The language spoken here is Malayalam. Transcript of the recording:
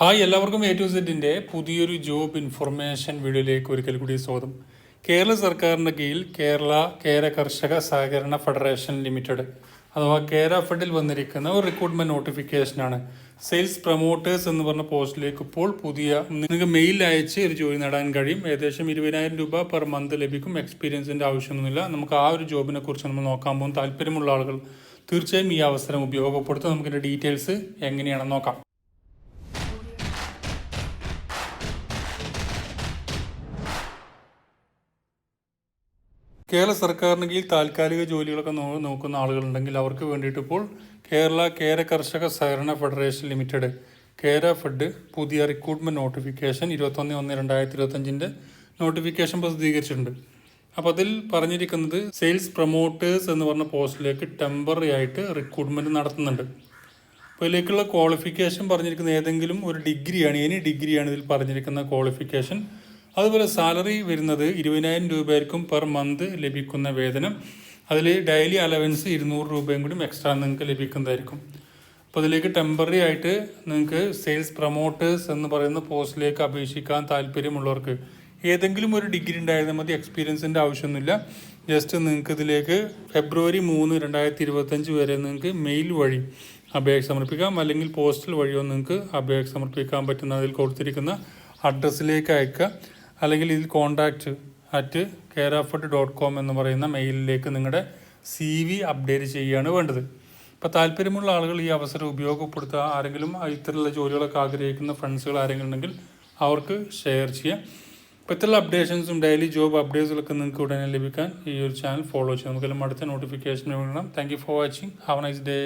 ഹായ് എല്ലാവർക്കും എ ടു സെറ്റിന്റെ പുതിയൊരു ജോബ് ഇൻഫർമേഷൻ വീഡിയോയിലേക്ക് ഒരിക്കൽ കൂടി സ്വാഗതം. കേരള സർക്കാരിന്റെ കീഴിൽ കേരള കേര കർഷക സഹകരണ ഫെഡറേഷൻ ലിമിറ്റഡ് അഥവാ കേര ഫെഡിൽ വന്നിരിക്കുന്ന ഒരു റിക്രൂട്ട്മെന്റ് നോട്ടിഫിക്കേഷനാണ് സെയിൽസ് പ്രൊമോട്ടേഴ്സ് എന്ന് പറഞ്ഞ പോസ്റ്റിലേക്ക് ഇപ്പോൾ പുതിയ നിങ്ങൾക്ക് മെയിൽ അയച്ച് ഒരു ജോലി നേടാൻ കഴിയും. ഏകദേശം ഇരുപതിനായിരം രൂപ പെർ മന്ത് ലഭിക്കും. എക്സ്പീരിയൻസിന്റെ ആവശ്യമൊന്നുമില്ല. നമുക്ക് ആ ഒരു ജോബിനെ കുറിച്ച് നമ്മൾ നോക്കാൻ പോകും. താല്പര്യമുള്ള ആളുകൾ തീർച്ചയായും ഈ അവസരം ഉപയോഗപ്പെടുത്തും. നമുക്കിന്റെ ഡീറ്റെയിൽസ് എങ്ങനെയാണെന്ന് നോക്കാം. കേരള സർക്കാരിന് കീഴിൽ താൽക്കാലിക ജോലികളൊക്കെ നോക്കുന്ന ആളുകളുണ്ടെങ്കിൽ അവർക്ക് വേണ്ടിയിട്ട് ഇപ്പോൾ കേരള കേര കർഷക സഹകരണ ഫെഡറേഷൻ ലിമിറ്റഡ് കേര ഫെഡ് പുതിയ റിക്രൂട്ട്മെന്റ് നോട്ടിഫിക്കേഷൻ ഇരുപത്തൊന്ന് ഒന്ന് രണ്ടായിരത്തി ഇരുപത്തഞ്ചിന്റെ നോട്ടിഫിക്കേഷൻ പ്രസിദ്ധീകരിച്ചിട്ടുണ്ട്. അപ്പോൾ അതിൽ പറഞ്ഞിരിക്കുന്നത് സെയിൽസ് പ്രൊമോട്ടേഴ്സ് എന്ന് പറഞ്ഞ പോസ്റ്റിലേക്ക് ടെമ്പററി ആയിട്ട് റിക്രൂട്ട്മെന്റ് നടത്തുന്നുണ്ട്. അപ്പോൾ ഇതിലേക്കുള്ള ക്വാളിഫിക്കേഷൻ പറഞ്ഞിരിക്കുന്ന ഏതെങ്കിലും ഒരു ഡിഗ്രിയാണ് ഇനി ഡിഗ്രിയാണ് ഇതിൽ പറഞ്ഞിരിക്കുന്ന ക്വാളിഫിക്കേഷൻ അതുപോലെ സാലറി വരുന്നത് ഇരുപതിനായിരം രൂപയായിരിക്കും പെർ മന്ത് ലഭിക്കുന്ന വേതനം. അതിൽ ഡെയിലി അലവൻസ് ഇരുന്നൂറ് രൂപയും കൂടി എക്സ്ട്രാ നിങ്ങൾക്ക് ലഭിക്കുന്നതായിരിക്കും. അപ്പോൾ അതിലേക്ക് ടെമ്പററി ആയിട്ട് നിങ്ങൾക്ക് സെയിൽസ് പ്രൊമോട്ടേഴ്സ് എന്ന് പറയുന്ന പോസ്റ്റിലേക്ക് അപേക്ഷിക്കാൻ താല്പര്യമുള്ളവർക്ക് ഏതെങ്കിലും ഒരു ഡിഗ്രി ഉണ്ടായിരുന്നാൽ മതി എക്സ്പീരിയൻസിന്റെ ആവശ്യമൊന്നുമില്ല. ജസ്റ്റ് നിങ്ങൾക്ക് ഇതിലേക്ക് ഫെബ്രുവരി മൂന്ന് രണ്ടായിരത്തി ഇരുപത്തഞ്ച് വരെ നിങ്ങൾക്ക് മെയിൽ വഴി അപേക്ഷ സമർപ്പിക്കാം. അല്ലെങ്കിൽ പോസ്റ്റൽ വഴിയോ നിങ്ങൾക്ക് അപേക്ഷ സമർപ്പിക്കാൻ പറ്റുന്ന അതിൽ കൊടുത്തിരിക്കുന്ന അഡ്രസ്സിലേക്ക് അയക്കുക അല്ലെങ്കിൽ ഇതിൽ contact at Kerafed dot com എന്ന് പറയുന്ന മെയിലിലേക്ക് നിങ്ങളുടെ സി വി അപ്ഡേറ്റ് ചെയ്യുകയാണ് വേണ്ടത്. ഇപ്പോൾ താല്പര്യമുള്ള ആളുകൾ ഈ അവസരം ഉപയോഗപ്പെടുത്തുക ആരെങ്കിലും ഇത്തരത്തിലുള്ള ജോലികളൊക്കെ ആഗ്രഹിക്കുന്ന ഫ്രണ്ട്സുകൾ ആരെങ്കിലും ഉണ്ടെങ്കിൽ അവർക്ക് ഷെയർ ചെയ്യാം. ഇപ്പോൾ ഇത്തരത്തിലുള്ള അപ്ഡേഷൻസും ഡെയിലി ജോബ് അപ്ഡേറ്റ്സുകളൊക്കെ നിങ്ങൾക്ക് ഉടനെ ലഭിക്കാൻ ഈ ഒരു ചാനൽ ഫോളോ ചെയ്യാം. നമുക്കെല്ലാം അടുത്ത നോട്ടിഫിക്കേഷൻ വേണം. Thank you for watching have nice day